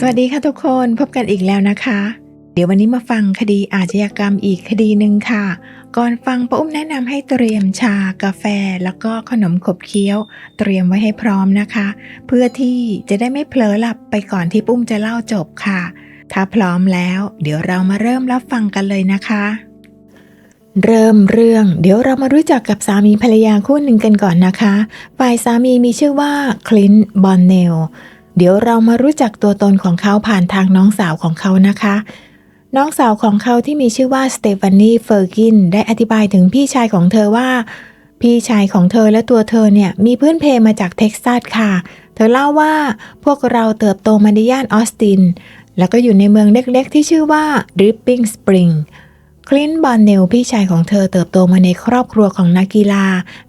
สวัสดีค่ะทุกคนพบกันอีกแล้วนะคะ เดี๋ยววันนี้มาฟังคดีอาชญากรรมอีกคดีหนึ่งค่ะ ก่อนฟังป้าอุ้มแนะนำให้เตรียมชากาแฟ แล้วก็ขนมขบเคี้ยว เตรียมไว้ให้พร้อมนะคะ เพื่อที่จะได้ไม่เผลอหลับไปก่อนที่ปุ้มจะเล่าจบค่ะ ถ้าพร้อมแล้ว เดี๋ยวเรามาเริ่มรับฟังกันเลยนะคะ เริ่มเรื่อง เดี๋ยวเรามารู้จักกับสามีภรรยาคู่หนึ่งกันก่อนนะคะฝ่ายสามีมีชื่อว่าคลินต์บอนเนล เดี๋ยวเรามารู้จักตัวตนของเขาผ่านทางน้องสาวของเขานะคะ น้องสาวของเขาที่มีชื่อว่าสเตฟานีเฟอร์กินได้อธิบายถึงพี่ชายของเธอว่า พี่ชายของเธอและตัวเธอเนี่ยมีพื้นเพมาจากเท็กซัสค่ะ เธอเล่าว่าพวกเราเติบโตมาในย่านออสติน แล้วก็อยู่ในเมืองเล็กๆที่ชื่อว่า Dripping Spring คลินบอนเนลพี่ชายของเธอเติบโตมาในครอบครัวของนักกีฬา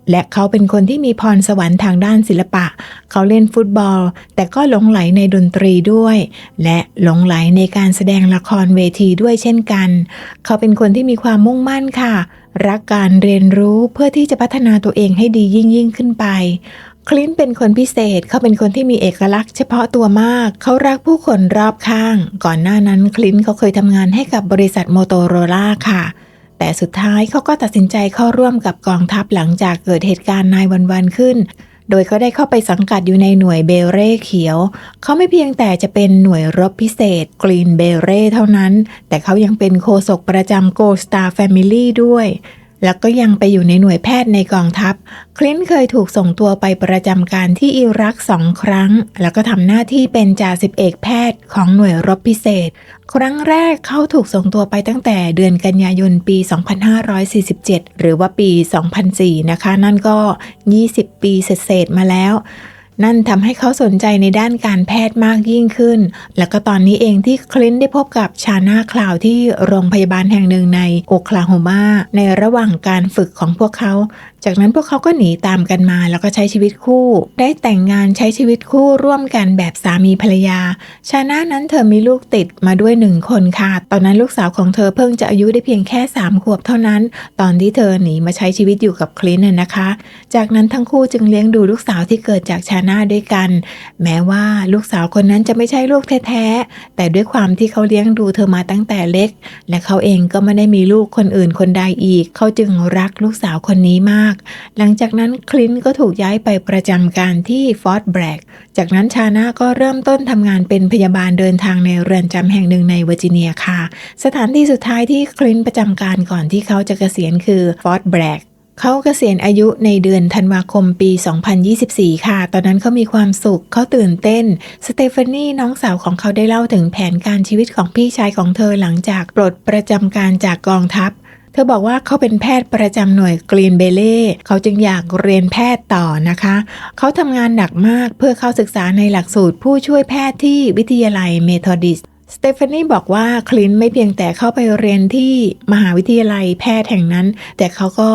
และเขาเป็นคนที่มีพรสวรรค์ทางด้านศิลปะ เขาเล่นฟุตบอล แต่ก็หลงไหลในดนตรีด้วย และหลงไหลในการแสดงละครเวทีด้วยเช่นกัน เขาเป็นคนที่มีความมุ่งมั่นค่ะ รักการเรียนรู้เพื่อที่จะพัฒนาตัวเองให้ดียิ่งยิ่งขึ้นไป คลินเป็นคนพิเศษเขาเป็นคนที่มีเอกลักษณ์เฉพาะตัวมาก เขารักผู้คนรอบข้าง ก่อนหน้านั้นคลินเขาเคยทำงานให้กับบริษัทโมโตโรล่าค่ะ แต่สุดท้ายเขาก็ตัดสินใจเข้าร่วมกับกองทัพหลังจากเกิดเหตุการณ์นายวันวันขึ้น โดยเขาได้เข้าไปสังกัดอยู่ในหน่วยเบเร่เขียว เขาไม่เพียงแต่จะเป็นหน่วยรบพิเศษกรีนเบเร่เท่านั้น แต่เขายังเป็นโฆษกประจำโกสตาร์แฟมิลี่ด้วย แล้วก็ยังไปอยู่ในหน่วยแพทย์ในกองทัพ คลินเคยถูกส่งตัวไปประจำการที่อิรักสองครั้ง แล้วก็ทำหน้าที่เป็นจ่าสิบเอกแพทย์ของหน่วยรบพิเศษ ครั้งแรกเขาถูกส่งตัวไปตั้งแต่เดือนกันยายนปี 2547 หรือว่าปี 2004 นะคะ นั่นก็ 20 ปีเศษๆมาแล้ว นั่นทำให้เขาสนใจในด้านการแพทย์มากยิ่งขึ้น แล้วก็ตอนนี้เองที่คลินได้พบกับชาน่าคลาวที่โรงพยาบาลแห่งหนึ่งในโอคลาโฮมาในระหว่างการฝึกของพวกเขา จากนั้นพวกเขาก็หนีตามกันมาแล้วก็ใช้ชีวิตคู่ ได้แต่งงานใช้ชีวิตคู่ร่วมกันแบบสามีภรรยา ชาน่านั้นเธอมีลูกติดมาด้วยหนึ่งคนค่ะ ตอนนั้นลูกสาวของเธอเพิ่งจะอายุได้เพียงแค่3ขวบเท่านั้น ตอนที่เธอหนีมาใช้ชีวิตอยู่กับคลินน่ะนะคะ จากนั้นทั้งคู่จึงเลี้ยงดูลูกสาวที่เกิดจากชาน่าด้วยกัน แม้ว่าลูกสาวคนนั้นจะไม่ใช่ลูกแท้ๆ แต่ด้วยความที่เขาเลี้ยงดูเธอมาตั้งแต่เล็ก และเขาเองก็ไม่ได้มีลูกคนอื่นคนใดอีก เขาจึงรักลูกสาวคนนี้มาก หลังจากนั้นคลินต์ก็ถูกย้ายไปประจำการที่ฟอร์ตแบรกจากนั้นชาน่าก็เริ่มต้นทำงานเป็นพยาบาลเดินทางในเรือนจำแห่งหนึ่งในเวอร์จิเนียค่ะ สถานที่สุดท้ายที่คลินต์ประจำการก่อนที่เขาจะเกษียณคือฟอร์ตแบรก เขาเกษียณอายุในเดือนธันวาคมปี 2024 ค่ะ ตอนนั้นเขามีความสุข เขาตื่นเต้น สเตฟานีน้องสาวของเขาได้เล่าถึงแผนการชีวิตของพี่ชายของเธอหลังจากปลดประจำการจากกองทัพ เธอบอกว่าเขาเป็นแพทย์ประจำหน่วยกรีนเบเล่ เขาจึงอยากเรียนแพทย์ต่อนะคะ เขาทำงานหนักมากเพื่อเข้าศึกษาในหลักสูตรผู้ช่วยแพทย์ที่วิทยาลัยเมทอดิส สเตฟานีบอกว่าคลินไม่เพียงแต่เข้าไปเรียนที่มหาวิทยาลัยแพทย์แห่งนั้น แต่เขาก็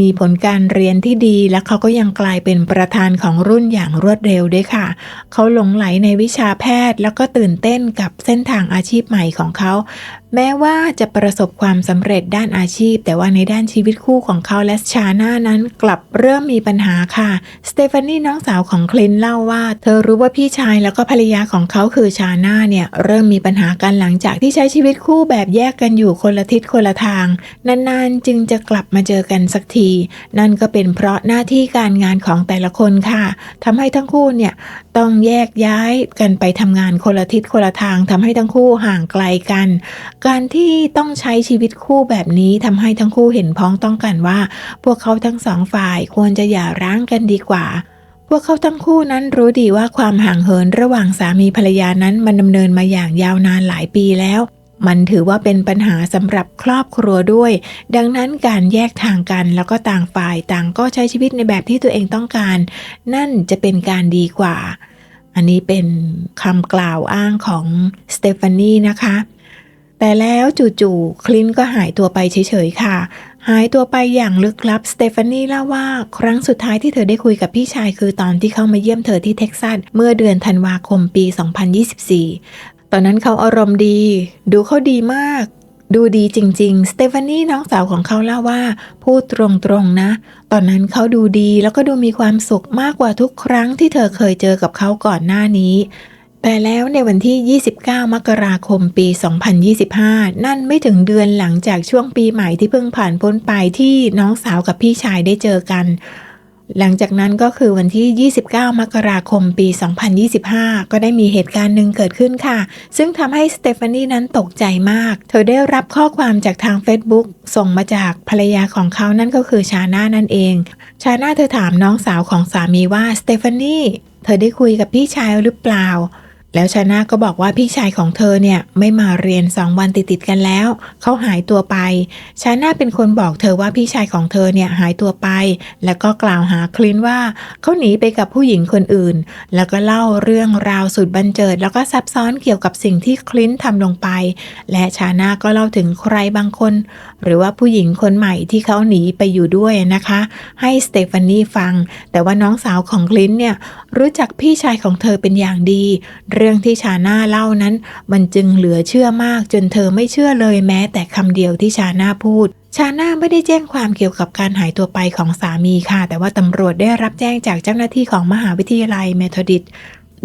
มีผลการเรียนที่ดี และเขาก็ยังกลายเป็นประธานของรุ่นอย่างรวดเร็วด้วยค่ะ เขาหลงไหลในวิชาแพทย์แล้วก็ตื่นเต้นกับเส้นทางอาชีพใหม่ของเขา แม้ว่าจะประสบความสำเร็จด้านอาชีพ แต่ว่าในด้านชีวิตคู่ของเขาและชาน่านั้นกลับเริ่มมีปัญหาค่ะ สเตฟานีน้องสาวของคลินเล่าว่า เธอรู้ว่าพี่ชายแล้วก็ภรรยาของเขาคือชาน่าเนี่ย เริ่มมีปัญหากันหลังจากที่ใช้ชีวิตคู่แบบแยกกันอยู่คนละทิศคนละทาง นานๆจึงจะกลับมาเจอกันสักที นั่นก็เป็นเพราะหน้าที่การงานของแต่ละคนค่ะทำให้ทั้งคู่เนี่ยต้องแยกย้ายกันไปทำงานคนละทิศคนละทางทำให้ทั้งคู่ห่างไกลกันการที่ต้องใช้ชีวิตคู่แบบนี้ทำให้ทั้งคู่เห็นพ้องต้องกันว่า พวกเขาทั้งสองฝ่ายควรจะอย่าร้างกันดีกว่า พวกเขาทั้งคู่นั้นรู้ดีว่าความห่างเหินระหว่างสามีภรรยานั้นมันดำเนินมาอย่างยาวนานหลายปีแล้ว มันถือว่าเป็นปัญหาสำหรับครอบครัวด้วย ดังนั้นการแยกทางกันแล้วก็ต่างฝ่ายต่างก็ใช้ชีวิตในแบบที่ตัวเองต้องการ นั่นจะเป็นการดีกว่า อันนี้เป็นคำกล่าวอ้างของสเตฟานีนะคะ แต่แล้วจู่ๆคลินก็หายตัวไปเฉยๆค่ะ หายตัวไปอย่างลึกลับสเตฟานีเล่าว่าครั้งสุดท้ายที่เธอได้คุยกับพี่ชายคือตอนที่เขามาเยี่ยมเธอที่เท็กซัสเมื่อเดือนธันวาคมปี 2024 ตอนนั้นเขาอารมณ์ดี ดูเขาดีมากดูดีจริงๆ สเตฟานีน้องสาวของเขาเล่าว่า พูดตรงๆนะ ตอนนั้นเขาดูดีแล้วก็ดูมีความสุขมากกว่าทุกครั้งที่เธอเคยเจอกับเขาก่อนหน้านี้ แต่แล้วในวันที่ 29 มกราคมปี 2025 นั่นไม่ถึงเดือนหลังจากช่วงปีใหม่ที่เพิ่งผ่านพ้นไปที่น้องสาวกับพี่ชายได้เจอกัน หลังจากนั้นก็คือวันที่ 29 มกราคมปี 2025 ก็ได้มีเหตุการณ์หนึ่งเกิดขึ้นค่ะ ซึ่งทำให้สเตฟานีนั้นตกใจมาก เธอได้รับข้อความจากทาง Facebook ส่งมาจากภรรยาของเขานั่นก็คือชาน่านั่นเอง ชาน่าเธอถามน้องสาวของสามีว่าสเตฟานีเธอได้คุยกับพี่ชายหรือเปล่า แล้วชาน่าก็บอกว่าพี่ชายของเธอเนี่ยไม่มาเรียนสองวันติดๆกันแล้ว เขาหายตัวไปชาน่าเป็นคนบอกเธอว่าพี่ชายของเธอเนี่ยหายตัวไป แล้วก็กล่าวหาคลินว่าเขาหนีไปกับผู้หญิงคนอื่น แล้วก็เล่าเรื่องราวสุดบันเจิด แล้วก็ซับซ้อนเกี่ยวกับสิ่งที่คลินทำลงไป และชาน่าก็เล่าถึงใครบางคน หรือว่าผู้หญิงคนใหม่ที่เขาหนีไปอยู่ด้วยนะคะ ให้สเตฟานีฟัง แต่ว่าน้องสาวของคลินเนี่ยรู้จักพี่ชายของเธอเป็นอย่างดีเรื่องที่ชาน่าเล่านั้น มันจึงเหลือเชื่อมากจนเธอไม่เชื่อเลยแม้แต่คำเดียวที่ชาน่าพูด ชาน่าไม่ได้แจ้งความเกี่ยวกับการหายตัวไปของสามีค่ะ แต่ว่าตำรวจได้รับแจ้งจากเจ้าหน้าที่ของมหาวิทยาลัยเมทอดิต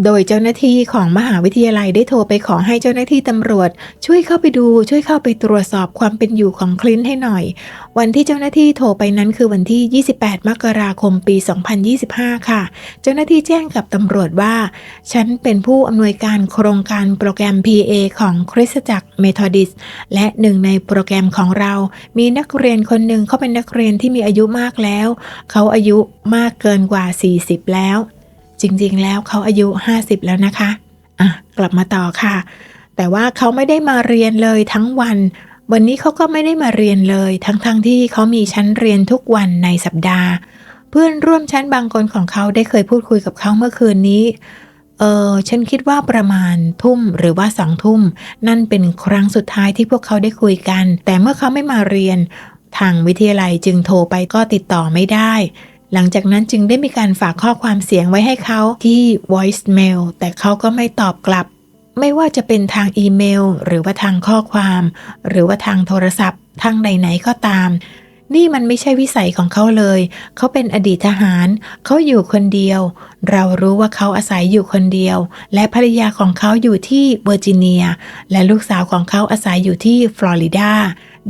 โดยเจ้าหน้าที่ของมหาวิทยาลัยได้โทรไปขอให้เจ้าหน้าที่ตำรวจ ช่วยเข้าไปดูช่วยเข้าไปตรวจสอบความเป็นอยู่ของคลินให้หน่อย วันที่เจ้าหน้าที่โทรไปนั้นคือวันที่ 28 มกราคมปี 2025 ค่ะ เจ้าหน้าที่แจ้งกับตำรวจว่า ฉันเป็นผู้อำนวยการโครงการโปรแกรม PA ของคริสตจักรเมทอดิสและหนึ่งในโปรแกรมของเรา มีนักเรียนคนหนึ่งเขาเป็นนักเรียนที่มีอายุมากแล้ว เขาอายุมากเกินกว่า 40 แล้ว จริงๆ แล้วเขาอายุ 50 แล้วนะคะ อะ กลับมาต่อค่ะ แต่ว่าเขาไม่ได้มาเรียนเลยทั้งวัน วันนี้เขาก็ไม่ได้มาเรียนเลย ทั้งๆทที่เขามีชั้นเรียนทุกวันในสัปดาห์ เพื่อนร่วมชั้นบางคนของเขาได้เคยพูดคุยกับเขาเมื่อคืนนี้เออฉันคิดว่าประมาณทุ่มหรือว่าสองทุ่ม นั่นเป็นครั้งสุดท้ายที่พวกเขาได้คุยกัน แต่เมื่อเขาไม่มาเรียน ทางวิทยาลัยจึงโทรไปก็ติดต่อไม่ได้ หลังจากนั้นจึงได้มีการฝากข้อความเสียงไว้ให้เขาที่ voicemail แต่เขาก็ไม่ตอบกลับ ไม่ว่าจะเป็นทางอีเมล หรือว่าทางข้อความ หรือว่าทางโทรศัพท์ ทางไหนๆก็ตาม นี่มันไม่ใช่วิสัยของเขาเลย เขาเป็นอดีตทหาร เขาอยู่คนเดียว เรารู้ว่าเขาอาศัยอยู่คนเดียว และภรรยาของเขาอยู่ที่เวอร์จิเนีย และลูกสาวของเขาอาศัยอยู่ที่ฟลอริดา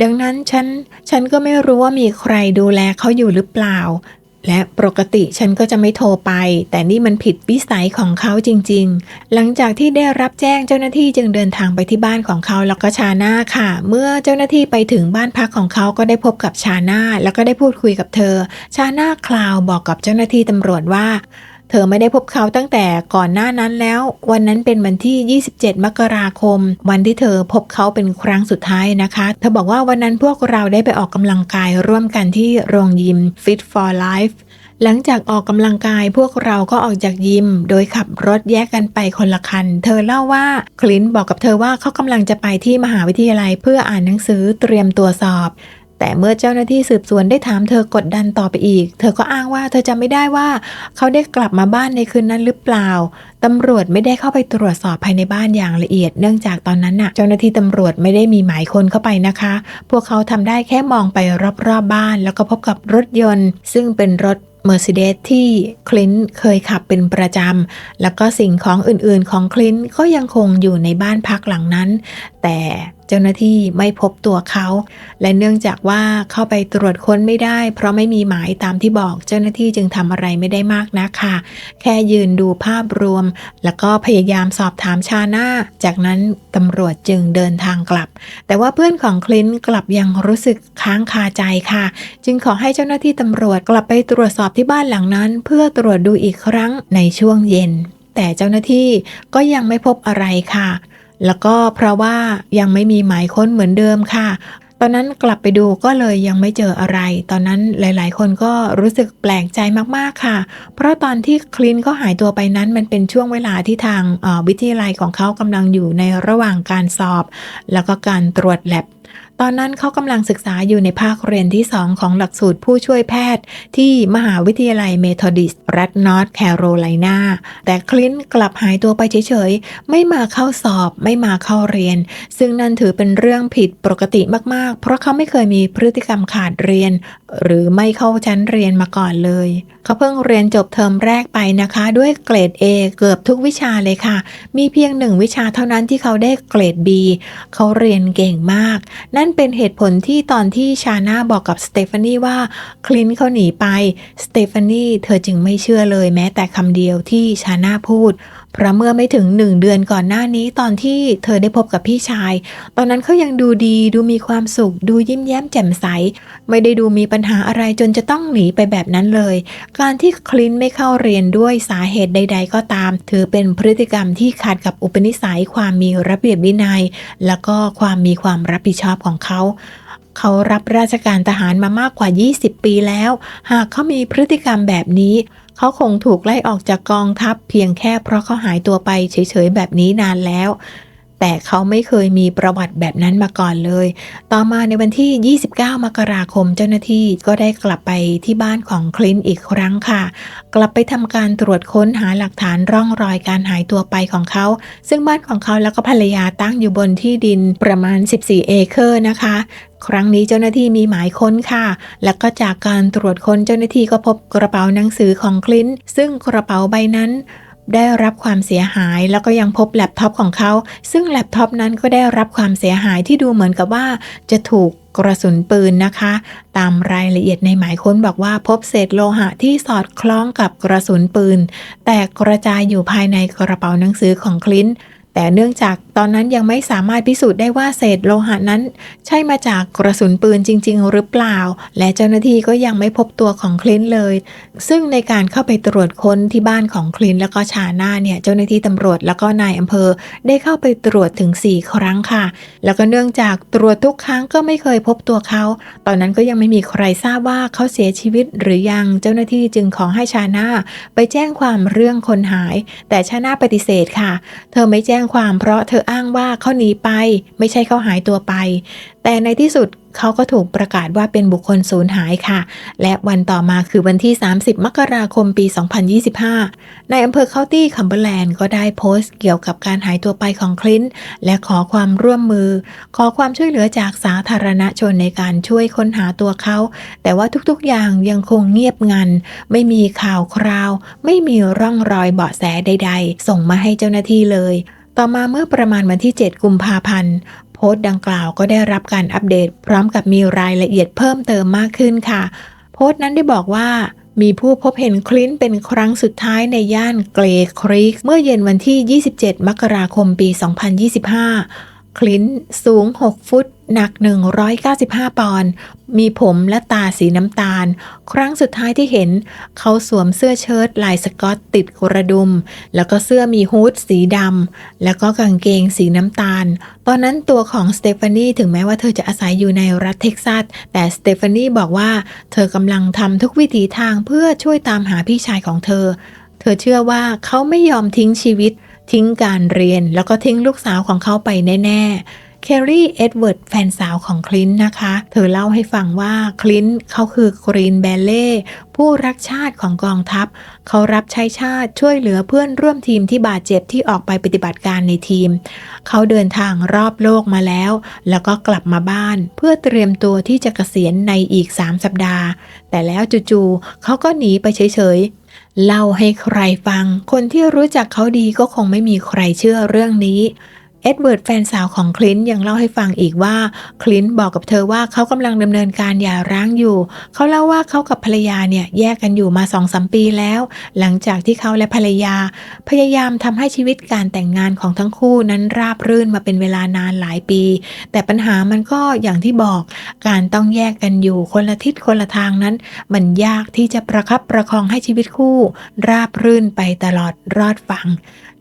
ดังนั้นฉัน ฉันก็ไม่รู้ว่ามีใครดูแลเขาอยู่หรือเปล่า และปกติฉันก็จะไม่โทรไป แต่นี่มันผิดวิสัยของเขาจริงๆ หลังจากที่ได้รับแจ้งเจ้าหน้าที่จึงเดินทางไปที่บ้านของเขาแล้วก็ชาน่าค่ะ เมื่อเจ้าหน้าที่ไปถึงบ้านพักของเขาก็ได้พบกับชาน่าแล้วก็ได้พูดคุยกับเธอ ชาน่าคลาวบอกกับเจ้าหน้าที่ตำรวจว่า เธอไม่ได้พบเขาตั้งแต่ก่อนหน้านั้นแล้ว วันนั้นเป็นวันที่ 27 มกราคม วันที่เธอพบเขาเป็นครั้งสุดท้ายนะคะ เธอบอกว่าวันนั้นพวกเราได้ไปออกกำลังกายร่วมกันที่โรงยิม Fit for Life หลังจากออกกำลังกายพวกเราก็ออกจากยิม โดยขับรถแยกกันไปคนละคัน เธอเล่าว่าคลินบอกกับเธอว่าเขากำลังจะไปที่มหาวิทยาลัยเพื่ออ่านหนังสือเตรียมตัวสอบ แต่เมื่อเจ้าหน้าที่สืบสวนได้ถามเธอกดดันต่อไปอีก เธอก็อ้างว่าเธอจำไม่ได้ว่า เขาได้กลับมาบ้านในคืนนั้นหรือเปล่าตำรวจไม่ได้เข้าไปตรวจสอบภายในบ้านอย่างละเอียด เนื่องจากตอนนั้นน่ะ เจ้าหน้าที่ตำรวจไม่ได้มีหมายคนเข้าไปนะคะ พวกเขาทำได้แค่มองไปรอบๆบบ้าน แล้วก็พบกับรถยนต์ ซึ่งเป็นรถ Mercedes ที่คลินเคยขับเป็นประจำ แล้วก็สิ่งของอื่นๆ ของคลินก็ยังคงอยู่ในบ้านพักหลังนั้น แต่ จ้าหน้าที่ไม่พบตัวเขา และเนื่องจากว่าเข้าไปตรวจค้นไม่ได้ เพราะไม่มีหมายตามที่บอกเจ้าหน้าที่จึงทำอะไรไม่ได้มากนักค่ะแค่ยืนดูภาพรวม แล้วก็พยายามสอบถามชาน่าจากนั้นตำรวจจึงเดินทางกลับ แต่ว่าเพื่อนของคลินกลับยังรู้สึกค้างคาใจค่ะ จึงขอให้เจ้าหน้าที่ตำรวจกลับไปตรวจสอบที่บ้านหลังนั้น เพื่อตรวจดูอีกครั้งในช่วงเย็นแต่เจ้าหน้าที่ก็ยังไม่พบอะไรค่ะ แล้วก็เพราะว่ายังไม่มีหมายค้นเหมือนเดิมค่ะ ตอนนั้นกลับไปดูก็เลยยังไม่เจออะไร ตอนนั้นหลาย ๆ คนก็รู้สึกแปลกใจมากๆค่ะ เพราะตอนที่คลินก็หายตัวไปนั้นมันเป็นช่วงเวลาที่ทางวิทยาลัยของเขากำลังอยู่ในระหว่างการสอบ แล้วก็การตรวจแลบ ตอนนั้นเขากำลังศึกษาอยู่ในภาคเรียนที่ 2 ของหลักสูตรผู้ช่วยแพทย์ ที่มหาวิทยาลัยเมทอดิสรัฐนอร์ทแคโรไลนาแต่คลินต์กลับหายตัวไปเฉยๆ ไม่มาเข้าสอบไม่มาเข้าเรียน ซึ่งนั่นถือเป็นเรื่องผิดปกติมากๆ เพราะเขาไม่เคยมีพฤติกรรมขาดเรียน หรือไม่เข้าชั้นเรียนมาก่อนเลย เขาเพิ่งเรียนจบเทอมแรกไปนะคะ ด้วยเกรด A เกือบทุกวิชาเลยค่ะ มีเพียงหนึ่งวิชาเท่านั้นที่เขาได้เกรด B เขาเรียนเก่งมาก นั่นเป็นเหตุผลที่ตอนที่ชาน่าบอกกับสเตฟานีว่าคลินเขาหนีไปสเตฟานีเธอจึงไม่เชื่อเลยแม้แต่คำเดียวที่ชาน่าพูด เพราะเมื่อไม่ถึงหนึ่งเดือนก่อนหน้านี้ตอนที่เธอได้พบกับพี่ชาย ตอนนั้นเขายังดูดีดูมีความสุข ดูยิ้มแย้มแจ่มใส ไม่ได้ดูมีปัญหาอะไรจนจะต้องหนีไปแบบนั้นเลย การที่คลินไม่เข้าเรียนด้วยสาเหตุใด ๆ ก็ตาม ถือเป็นพฤติกรรมที่ขัดกับอุปนิสัยความมีระเบียบวินัย แล้วก็ความมีความรับผิดชอบของเขาเขารับราชการทหารมามากกว่า 20 ปีแล้ว หากเขามีพฤติกรรมแบบนี้ เขาคงถูกไล่ออกจากกองทัพเพียงแค่เพราะเขาหายตัวไปเฉยๆแบบนี้นานแล้ว แต่เขาไม่เคยมีประวัติแบบนั้นมาก่อนเลย ต่อมาในวันที่ 29 มกราคมเจ้าหน้าที่ก็ได้กลับไปที่บ้านของคลินต์อีกครั้งค่ะ กลับไปทำการตรวจค้นหาหลักฐานร่องรอยการหายตัวไปของเขา ซึ่งบ้านของเขาแล้วก็ภรรยาตั้งอยู่บนที่ดินประมาณ 14 เอเคอร์นะคะครั้งนี้เจ้าหน้าที่มีหมายค้นค่ะ แล้วก็จากการตรวจค้นเจ้าหน้าที่ก็พบกระเป๋าหนังสือของคลินต์ซึ่งกระเป๋าใบนั้น ได้รับความเสียหายแล้วก็ยังพบแล็ปท็อปของเขา ซึ่งแล็ปท็อปนั้นก็ได้รับความเสียหายที่ดูเหมือนกับว่า จะถูกกระสุนปืนนะคะ ตามรายละเอียดในหมายค้นบอกว่าพบเศษโลหะที่สอดคล้องกับกระสุนปืน แตกกระจายอยู่ภายในกระเป๋าหนังสือของคลินต์แต่เนื่องจากตอนนั้นยังไม่สามารถพิสูจน์ได้ว่าเศษโลหะนั้น ใช่มาจากกระสุนปืนจริง ๆ หรือเปล่า และเจ้าหน้าที่ก็ยังไม่พบตัวของคลินเลย ซึ่งในการเข้าไปตรวจค้นที่บ้านของคลินแล้วก็ชาน่าเนี่ยเจ้าหน้าที่ตำรวจแล้วก็นายอำเภอ ได้เข้าไปตรวจถึง 4 ครั้งค่ะ แล้วก็เนื่องจากตรวจทุกครั้งก็ไม่เคยพบตัวเขา ตอนนั้นก็ยังไม่มีใครทราบว่าเขาเสียชีวิตหรือยังเจ้าหน้าที่จึงขอให้ชาน่าไปแจ้งความเรื่องคนหาย แต่ชาน่าปฏิเสธค่ะ เธอไม่แจ้งความเพราะเธอออ้างว่าเขาหนีไป ไม่ใช่เขาหายตัวไป แต่ในที่สุดเขาก็ถูกประกาศว่าเป็นบุคคลสูญหายค่ะ และวันต่อมาคือวันที่ 30 มกราคมปี 2025 ในอำเภอเคาน์ตี้คัมเบอร์แลนด์ก็ได้โพสต์เกี่ยวกับการหายตัวไปของคลินต์และขอความร่วมมือ ขอความช่วยเหลือจากสาธารณชนในการช่วยค้นหาตัวเขา แต่ว่าทุกๆอย่างยังคงเงียบงัน ไม่มีข่าวคราว ไม่มีร่องรอยเบาะแสใด ๆ ส่งมาให้เจ้าหน้าที่เลย ต่อมาเมื่อประมาณวันที่ 7 กุมภาพันธ์ โพสต์ดังกล่าวก็ได้รับการอัปเดต พร้อมกับมีรายละเอียดเพิ่มเติมมากขึ้นค่ะ โพสต์นั้นได้บอกว่ามีผู้พบเห็นคลินต์เป็นครั้งสุดท้ายในย่านเกรครีก เมื่อเย็นวันที่ 27 มกราคมปี 2025 คลินสูง 6 ฟุต หนัก 195 ปอนด์ มีผมและตาสีน้ำตาล ครั้งสุดท้ายที่เห็น เขาสวมเสื้อเชิ้ตลายสกอตติดกระดุม แล้วก็เสื้อมีฮูดสีดำ แล้วก็กางเกงสีน้ำตาล ตอนนั้นตัวของสเตฟานีถึงแม้ว่าเธอจะอาศัยอยู่ในรัฐเท็กซัส แต่สเตฟานีบอกว่าเธอกำลังทำทุกวิถีทางเพื่อช่วยตามหาพี่ชายของเธอ เธอเชื่อว่าเขาไม่ยอมทิ้งชีวิต ทิ้งการเรียนแล้วก็ทิ้งลูกสาวของเขาไปแน่ๆแคลรี่ เอ็ดเวิร์ด แฟนสาวของคลินต์นะคะ เธอเล่าให้ฟังว่าคลินต์เขาคือกรีนแบลเล่ผู้รักชาติของกองทัพ เขารับใช้ชาติช่วยเหลือเพื่อนร่วมทีมที่บาดเจ็บที่ออกไปปฏิบัติการในทีม เขาเดินทางรอบโลกมาแล้ว แล้วก็กลับมาบ้าน เพื่อเตรียมตัวที่จะเกษียณในอีก 3 สัปดาห์ แต่แล้วจู่ๆเขาก็หนีไปเฉยๆ เล่าให้ใครฟัง คนที่รู้จักเขาดีก็คงไม่มีใครเชื่อเรื่องนี้ เอ็ดเวิร์ดแฟนสาวของคลินต์ยังเล่าให้ฟังอีกว่าคลินต์บอกกับเธอว่าเขากำลังดำเนินการหย่าร้างอยู่ เขาเล่าว่าเขากับภรรยาเนี่ยแยกกันอยู่มาสองสมปีแล้ว หลังจากที่เขาและภรรยา พยายามทำให้ชีวิตการแต่งงานของทั้งคู่นั้นราบรื่นมาเป็นเวลานานหลายปี แต่ปัญหามันก็อย่างที่บอกการต้องแยกกันอยู่คนละทิศคนละทางนั้น มันยากที่จะประคับประคองให้ชีวิตคู่ ราบรื่นไปตลอดรอดฝั่ง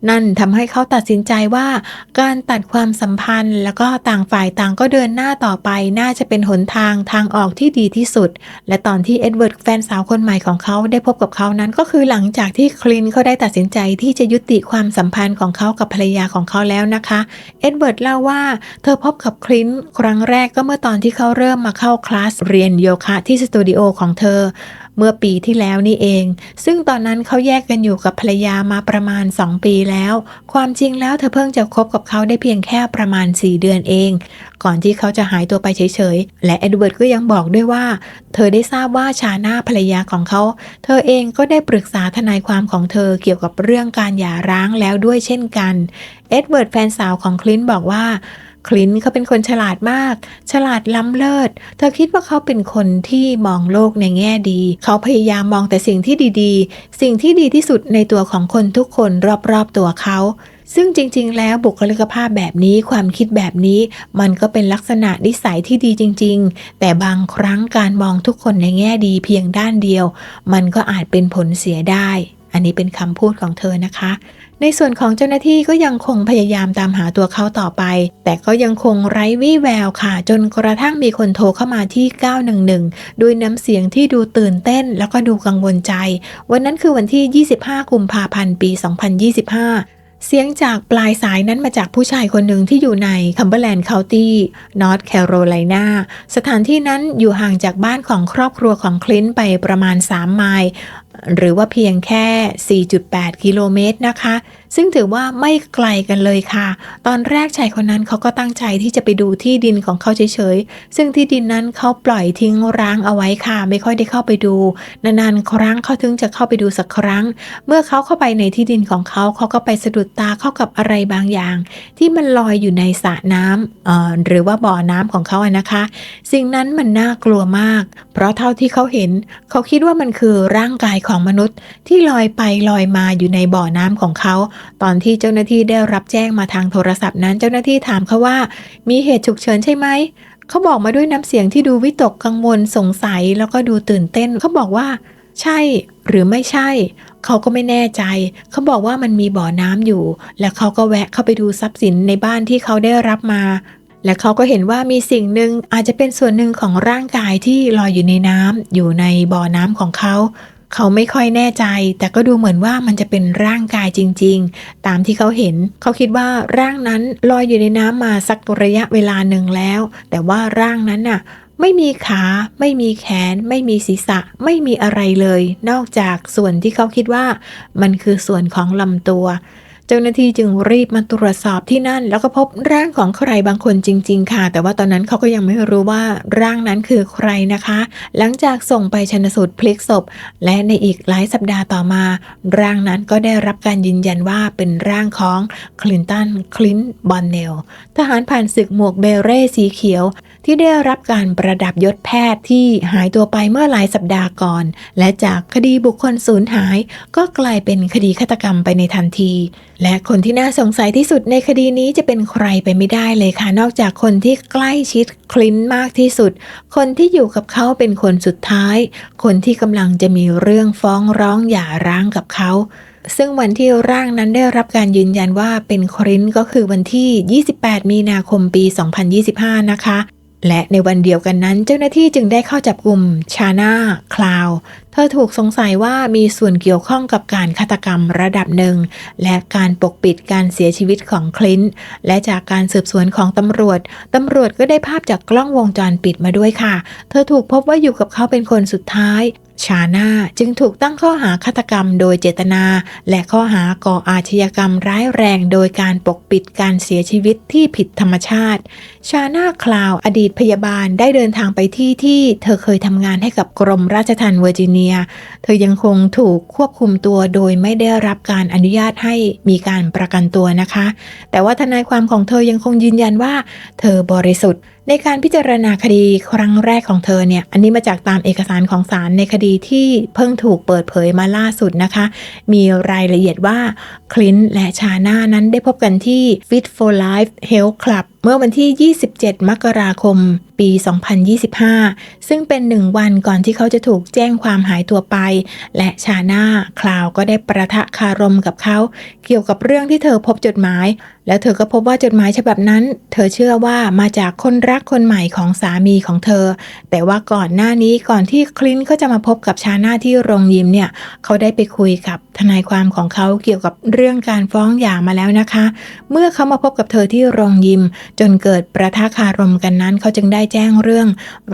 นั่นทำให้เขาตัดสินใจว่า การตัดความสัมพันธ์ แล้วก็ต่างฝ่ายต่างก็เดินหน้าต่อไป น่าจะเป็นหนทางทางออกที่ดีที่สุด และตอนที่เอ็ดเวิร์ดแฟนสาวคนใหม่ของเขาได้พบกับเขานั้นก็คือหลังจากที่คลินเขาได้ตัดสินใจที่จะยุติความสัมพันธ์ของเขากับภรรยาของเขาแล้วนะคะเอ็ดเวิร์ดเล่าว่า เธอพบกับคลินครั้งแรกก็เมื่อตอนที่เขาเริ่มมาเข้าคลาสเรียนโยคะที่สตูดิโอของเธอ เมื่อปีที่แล้วนี่เอง ซึ่งตอนนั้นเขาแยกกันอยู่กับภรรยามาประมาณ 2 ปีแล้ว ความจริงแล้วเธอเพิ่งจะคบกับเขาได้เพียงแค่ประมาณ 4 เดือนเอง ก่อนที่เขาจะหายตัวไปเฉยๆ และเอ็ดเวิร์ดก็ยังบอกด้วยว่า เธอได้ทราบว่าชาหน้าภรรยาของเขา เธอเองก็ได้ปรึกษาทนายความของเธอเกี่ยวกับเรื่องการหย่าร้างแล้วด้วยเช่นกัน เอ็ดเวิร์ดแฟนสาวของคลินต์บอกว่า คลินเขาเป็นคนฉลาดมาก ฉลาดล้ำเลิศ เธอคิดว่าเขาเป็นคนที่มองโลกในแง่ดี เขาพยายามมองแต่สิ่งที่ดีๆ สิ่งที่ดีที่สุดในตัวของคนทุกคนรอบๆตัวเขาซึ่งจริงๆ แล้วบุคลิกภาพแบบนี้ความคิดแบบนี้ มันก็เป็นลักษณะนิสัยที่ดีจริง ๆ แต่บางครั้งการมองทุกคนในแง่ดีเพียงด้านเดียว มันก็อาจเป็นผลเสียได้ อันนี้เป็นคำพูดของเธอนะคะ ในส่วนของเจ้าหน้าที่ก็ยังคงพยายามตามหาตัวเขาต่อไป แต่ก็ยังคงไร้วี่แววค่ะ จนกระทั่งมีคนโทรเข้ามาที่ 911 ด้วยน้ำเสียงที่ดูตื่นเต้นแล้วก็ดูกังวลใจ วันนั้นคือวันที่ 25 กุมภาพันธ์ ปี 2025เสียงจากปลายสายนั้นมาจากผู้ชายคนหนึ่งที่อยู่ในคัมเบอร์แลนด์เคานตี้นอร์ทแคโรไลนาสถานที่นั้นอยู่ห่างจากบ้านของครอบครัวของคลินต์ไปประมาณ 3 ไมล์ หรือว่าเพียงแค่ 4.8 กิโลเมตรนะคะ ซึ่งถือว่าไม่ไกลกันเลยค่ะ ตอนแรกชายคนนั้นเขาก็ตั้งใจที่จะไปดูที่ดินของเขาเฉยๆ ซึ่งที่ดินนั้นเขาปล่อยทิ้งร้างเอาไว้ค่ะ ไม่ค่อยได้เข้าไปดู นานๆ ครั้งเขาถึงจะเข้าไปดูสักครั้ง เมื่อเขาเข้าไปในที่ดินของเขาเขาก็ไปสะดุดตาเข้ากับอะไรบางอย่าง ที่มันลอยอยู่ในสระน้ำหรือว่าบ่อน้ำของเขาอะนะคะ สิ่งนั้นมันน่ากลัวมาก เพราะเท่าที่เขาเห็น เขาคิดว่ามันคือร่างกายของมนุษย์ที่ลอยไปลอยมาอยู่ในบ่อน้ำของเขา ตอนที่เจ้าหน้าที่ได้รับแจ้งมาทางโทรศัพท์นั้น เจ้าหน้าที่ถามเขาว่า มีเหตุฉุกเฉินใช่ไหมเขาบอกมาด้วยน้ำเสียงที่ดูวิตกกังวลสงสัยแล้วก็ดูตื่นเต้นเขาบอกว่า ใช่หรือไม่ใช่ เขาก็ไม่แน่ใจ เขาบอกว่ามันมีบ่อน้ำอยู่ และเขาก็แวะเข้าไปดูทรัพย์สินในบ้านที่เขาได้รับมาและเขาก็เห็นว่ามีสิ่งหนึ่งอาจจะเป็นส่วนหนึ่งของร่างกายที่ลอยอยู่ในน้ำอยู่ในบ่อน้ำของเขา เขาไม่ค่อยแน่ใจ แต่ก็ดูเหมือนว่ามันจะเป็นร่างกายจริง ๆ ตามที่เขาเห็น เขาคิดว่าร่างนั้นลอยอยู่ในน้ำมาสักระยะเวลาหนึ่งแล้ว แต่ว่าร่างนั้นน่ะไม่มีขา ไม่มีแขน ไม่มีศีรษะ ไม่มีอะไรเลย นอกจากส่วนที่เขาคิดว่า มันคือส่วนของลำตัว เจ้าหน้าที่จึงรีบมาตรวจสอบที่นั่น แล้วก็พบร่างของใครบางคนจริง ๆ ค่ะ แต่ว่าตอนนั้นเขาก็ยังไม่รู้ว่าร่างนั้นคือใครนะคะ หลังจากส่งไปชนสูตรพลิกศพ และในอีกหลายสัปดาห์ต่อมา ร่างนั้นก็ได้รับการยืนยันว่าเป็นร่างของคลินตันคลินต์บอนเนลทหารผ่านศึกหมวกเบเร่สีเขียว ที่ได้รับการประดับยศแพทย์ที่หายตัวไปเมื่อหลายสัปดาห์ก่อน และจากคดีบุคคลสูญหาย ก็กลายเป็นคดีฆาตกรรมไปในทันทีและคนที่น่าสงสัยที่สุดในคดีนี้จะเป็นใครไปไม่ได้เลยค่ะ นอกจากคนที่ใกล้ชิดคลินมากที่สุด คนที่อยู่กับเขาเป็นคนสุดท้าย คนที่กำลังจะมีเรื่องฟ้องร้องหย่าร้างกับเขา ซึ่งวันที่ร่างนั้นได้รับการยืนยันว่าเป็นครินก็คือวันที่ 28 มีนาคมปี 2025 นะคะ และในวันเดียวกันนั้นเจ้าหน้าที่จึงได้เข้าจับกลุ่มชาน่าคลาว เธอถูกสงสัยว่ามีส่วนเกี่ยวข้องกับการฆาตกรรมระดับหนึ่ง และการปกปิดการเสียชีวิตของคลินต์และจากการสืบสวนของตำรวจ ตำรวจก็ได้ภาพจากกล้องวงจรปิดมาด้วยค่ะ เธอถูกพบว่าอยู่กับเขาเป็นคนสุดท้าย ชาน่าจึงถูกตั้งข้อหาฆาตกรรมโดยเจตนา และข้อหาก่ออาชญากรรมร้ายแรงโดยการปกปิดการเสียชีวิตที่ผิดธรรมชาติ ชาน่าคลาวอดีตพยาบาลได้เดินทางไปที่ที่เธอเคยทำงานให้กับกรมราชทัณฑ์เวอร์จิเนีย เธอยังคงถูกควบคุมตัวโดยไม่ได้รับการอนุญาตให้มีการประกันตัวนะคะ แต่ว่าทนายความของเธอยังคงยืนยันว่า เธอบริสุทธิ์ ในการพิจารณาคดีครั้งแรกของเธอเนี่ย อันนี้มาจากตามเอกสารของศาลในคดีที่เพิ่งถูกเปิดเผยมาล่าสุดนะคะ มีรายละเอียดว่าคลินต์และชาน่านั้นได้พบกันที่ Fit for Life Health Club เมื่อวันที่ 27 มกราคม ปี 2025 ซึ่งเป็นหนึ่งวันก่อนที่เขาจะถูกแจ้งความหายตัวไป และชาน่าคลาวก็ได้ประทะคารมกับเขา เกี่ยวกับเรื่องที่เธอพบจดหมาย แล้วเธอก็พบว่าจดหมายฉบับนั้น เธอเชื่อว่ามาจากคนรักคนใหม่ของสามีของเธอ แต่ว่าก่อนหน้านี้ก่อนที่คลินต์เขาจะมาพบกับชาน่าที่โรงยิมเนี่ย เขาได้ไปคุยกับทนายความของเขาเกี่ยวกับเรื่องการฟ้องหย่ามาแล้วนะคะ เมื่อเขามาพบกับเธอที่โรงยิม จนเกิดประทะคารมกันนั้น เขาจึงได้แจ้งเรื่อง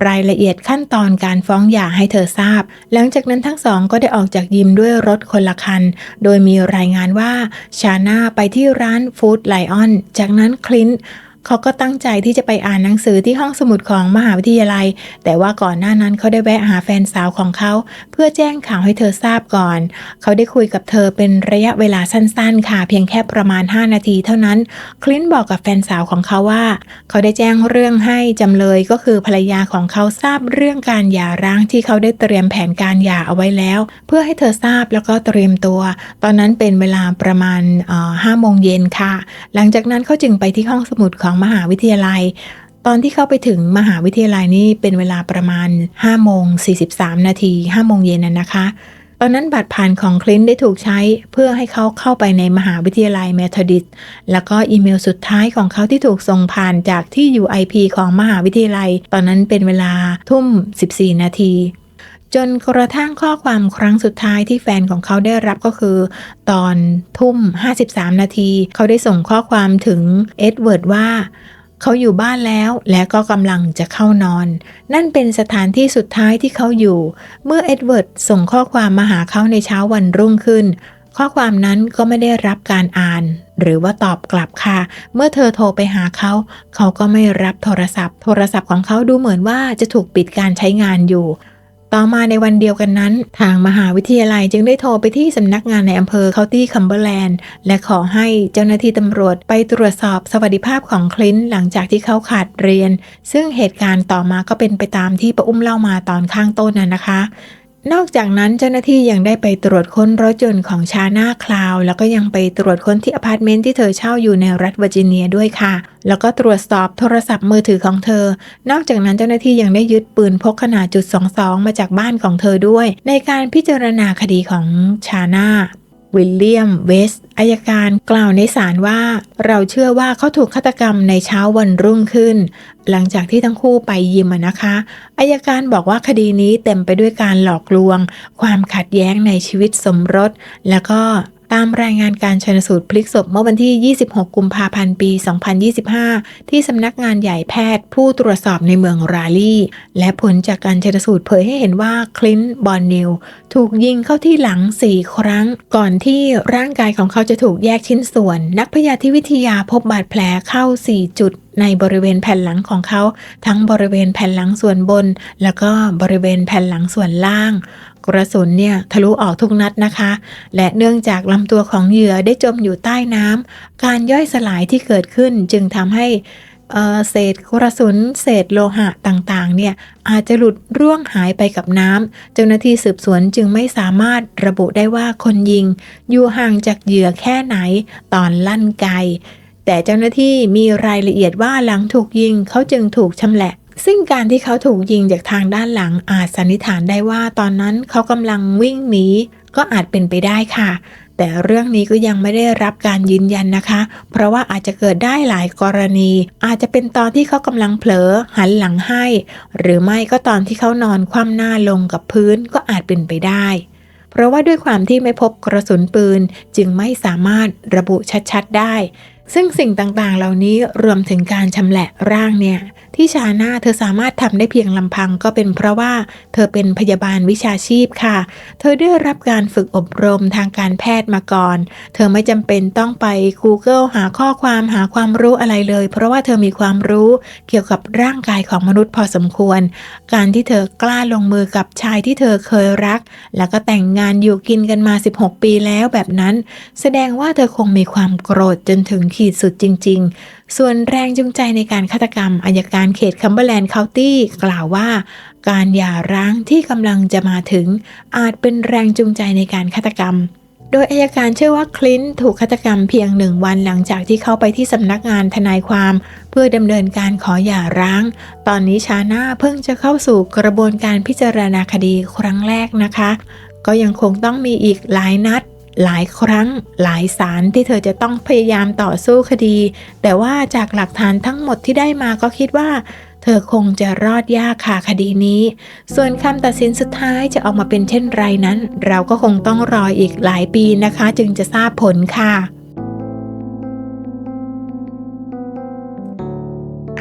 รายละเอียดขั้นตอนการฟ้องหย่าให้เธอทราบ หลังจากนั้นทั้งสองก็ได้ออกจากยิมด้วยรถคนละคัน โดยมีรายงานว่าชาน่าไปที่ร้านฟู้ดไลออน จากนั้นคลินต์ เขาก็ตั้งใจที่จะไปอ่านหนังสือที่ห้องสมุดของมหาวิทยาลัย แต่ว่าก่อนหน้านั้นเขาได้แวะหาแฟนสาวของเขา เพื่อแจ้งข่าวให้เธอทราบก่อน เขาได้คุยกับเธอเป็นระยะเวลาสั้นๆ ค่ะ เพียงแค่ประมาณ 5 นาทีเท่านั้น คลินบอกกับแฟนสาวของเขาว่า เขาได้แจ้งเรื่องให้จำเลยก็คือภรรยาของเขาทราบเรื่องการหย่าร้างที่เขาได้เตรียมแผนการหย่าเอาไว้แล้ว เพื่อให้เธอทราบแล้วก็เตรียมตัว ตอนนั้นเป็นเวลาประมาณห้าโมงเย็นค่ะ หลังจากนั้นเขาจึงไปที่ห้องสมุดของมหาวิทยาลัย ตอนที่เข้าไปถึงมหาวิทยาลัยนี่เป็นเวลาประมาณ5โมง43 นาที5โมงเย็นน่ะนะคะ ตอนนั้นบัตรผ่านของคลินต์ได้ถูกใช้เพื่อให้เขาเข้าไปในมหาวิทยาลัยเมทอดิสแล้วก็อีเมลสุดท้ายของเขาที่ถูกส่งผ่านจากที่ UIP ของมหาวิทยาลัย ตอนนั้นเป็นเวลาทุ่ม 14 นาที จนกระทั่งข้อความครั้งสุดท้ายที่แฟนของเขาได้รับก็คือ ตอนทุ่ม 53 นาที เขาได้ส่งข้อความถึงเอ็ดเวิร์ดว่า เขาอยู่บ้านแล้วและก็กำลังจะเข้านอน นั่นเป็นสถานที่สุดท้ายที่เขาอยู่ เมื่อเอ็ดเวิร์ดส่งข้อความมาหาเขาในเช้าวันรุ่งขึ้น ข้อความนั้นก็ไม่ได้รับการอ่าน หรือว่าตอบกลับค่ะ เมื่อเธอโทรไปหาเขา เขาก็ไม่รับโทรศัพท์ โทรศัพท์ของเขาดูเหมือนว่าจะถูกปิดการใช้งานอยู่ ต่อมาในวันเดียวกันนั้น ทางมหาวิทยาลัยจึงได้โทรไปที่สำนักงานในอำเภอเคาน์ตี้คัมเบอร์แลนด์และขอให้เจ้าหน้าที่ตำรวจไปตรวจสอบสวัสดิภาพของคลินต์หลังจากที่เขาขาดเรียน ซึ่งเหตุการณ์ต่อมาก็เป็นไปตามที่ป้าอุ้มเล่ามาตอนข้างต้นน่ะนะคะ นอกจากนั้นเจ้าหน้าที่ยังได้ไปตรวจค้นรถยนต์ของชาน่าคลาว แล้วก็ยังไปตรวจค้นที่อพาร์ตเมนต์ที่เธอเช่าอยู่ในรัฐเวอร์จิเนียด้วยค่ะ แล้วก็ตรวจสอบโทรศัพท์มือถือของเธอ นอกจากนั้นเจ้าหน้าที่ยังได้ยึดปืนพกขนาดจุด22มาจากบ้านของเธอด้วย ในการพิจารณาคดีของชาน่า วิลเลียมเวสต์อายการกล่าวในศาลว่า เราเชื่อว่าเขาถูกฆาตกรรมในเช้าวันรุ่งขึ้น หลังจากที่ทั้งคู่ไปยิมนะคะอายการบอกว่าคดีนี้เต็มไปด้วยการหลอกลวง ความขัดแย้งในชีวิตสมรส แล้วก็ ตามรายงานการชันสูตรพลิกศพเมื่อวันที่ 26 กุมภาพันธ์ ปี 2025 ที่สำนักงานใหญ่แพทย์ผู้ตรวจสอบในเมืองราลีและผลจากการชันสูตรเผยให้เห็นว่าคลินต์บอนนิลถูกยิงเข้าที่หลัง 4 ครั้ง ก่อนที่ร่างกายของเขาจะถูกแยกชิ้นส่วน นักพยาธิวิทยาพบบาดแผลเข้า 4 จุดในบริเวณแผ่นหลังของเขา ทั้งบริเวณแผ่นหลังส่วนบน แล้วก็บริเวณแผ่นหลังส่วนล่าง กระสุนเนี่ยทะลุออกทุกนัดนะคะ และเนื่องจากลำตัวของเหยื่อได้จมอยู่ใต้น้ำการย่อยสลายที่เกิดขึ้นจึงทำให้เเศษกระสุน เศษโลหะต่างๆ เนี่ยอาจจะหลุดร่วงหายไปกับน้ำเจ้าหน้าที่สืบสวนจึงไม่สามารถระบุได้ว่าคนยิง อยู่ห่างจากเหยื่อแค่ไหนตอนลั่นไกแต่เจ้าหน้าที่มีรายละเอียดว่าหลังถูกยิงเขาจึงถูกชำแหละ ซึ่งการที่เขาถูกยิงจากทางด้านหลังอาจสันนิษฐานได้ว่าตอนนั้นเขากำลังวิ่งหนีก็อาจเป็นไปได้ค่ะ แต่เรื่องนี้ก็ยังไม่ได้รับการยืนยันนะคะ เพราะว่าอาจจะเกิดได้หลายกรณี อาจจะเป็นตอนที่เขากำลังเผลอหันหลังให้ หรือไม่ก็ตอนที่เขานอนคว่ำหน้าลงกับพื้นก็อาจเป็นไปได้ เพราะว่าด้วยความที่ไม่พบกระสุนปืนจึงไม่สามารถระบุชัดๆได้ ซึ่งสิ่งต่างๆ เหล่านี้รวมถึงการชำแหละร่างเนี่ย ที่ชาน่าเธอสามารถทำได้เพียงลำพังก็เป็นเพราะว่าเธอเป็นพยาบาลวิชาชีพค่ะ เธอได้รับการฝึกอบรมทางการแพทย์มาก่อน เธอไม่จำเป็นต้องไป Google หาข้อความหาความรู้อะไรเลย เพราะว่าเธอมีความรู้เกี่ยวกับร่างกายของมนุษย์พอสมควร การที่เธอกล้าลงมือกับชายที่เธอเคยรัก แล้วก็แต่งงานอยู่กินกันมา 16 ปีแล้วแบบนั้น แสดงว่าเธอคงมีความโกรธจนถึงขีดสุดจริง ๆ ส่วนแรงจูงใจในการฆาตกรรมอายการเขตคัมเบอร์แลนด์เคาน์ตี้กล่าวว่า การหย่าร้างที่กำลังจะมาถึง อาจเป็นแรงจูงใจในการฆาตกรรม โดยอายการเชื่อว่าคลินต์ถูกฆาตกรรมเพียงหนึ่งวันหลังจากที่เข้าไปที่สำนักงานทนายความ เพื่อดำเนินการขอหย่าร้าง ตอนนี้ชาน่าเพิ่งจะเข้าสู่กระบวนการพิจารณาคดีครั้งแรกนะคะ ก็ยังคงต้องมีอีกหลายนัด หลายครั้งหลายสารที่เธอจะต้องพยายามต่อสู้คดี แต่ว่าจากหลักฐานทั้งหมดที่ได้มาก็คิดว่า เธอคงจะรอดยากค่ะคดีนี้ ส่วนคำตัดสินสุดท้ายจะออกมาเป็นเช่นไรนั้น เราก็คงต้องรออีกหลายปีนะคะ จึงจะทราบผลค่ะ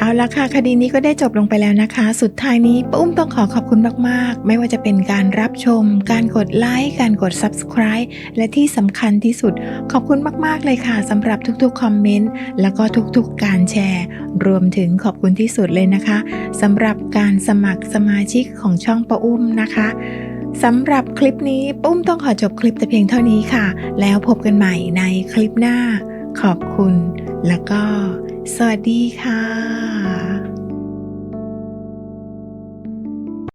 เอาละค่ะคดีนี้ก็ได้จบลงไปแล้วนะคะ สุดท้ายนี้ป้าอุ้มต้องขอขอบคุณมากๆ ไม่ว่าจะเป็นการรับชม การกดไลค์การกด Subscribe และที่สำคัญที่สุด ขอบคุณมากๆเลยค่ะสำหรับทุกๆคอมเมนต์แล้วก็ทุกๆการแชร์ รวมถึงขอบคุณที่สุดเลยนะคะสำหรับการสมัครสมาชิกของช่องป้าอุ้มนะคะสำหรับคลิปนี้ป้าอุ้มต้องขอจบคลิปแต่เพียงเท่านี้ค่ะ แล้วพบกันใหม่ในคลิปหน้า ขอบคุณ แล้วก็ สวัสดีค่ะ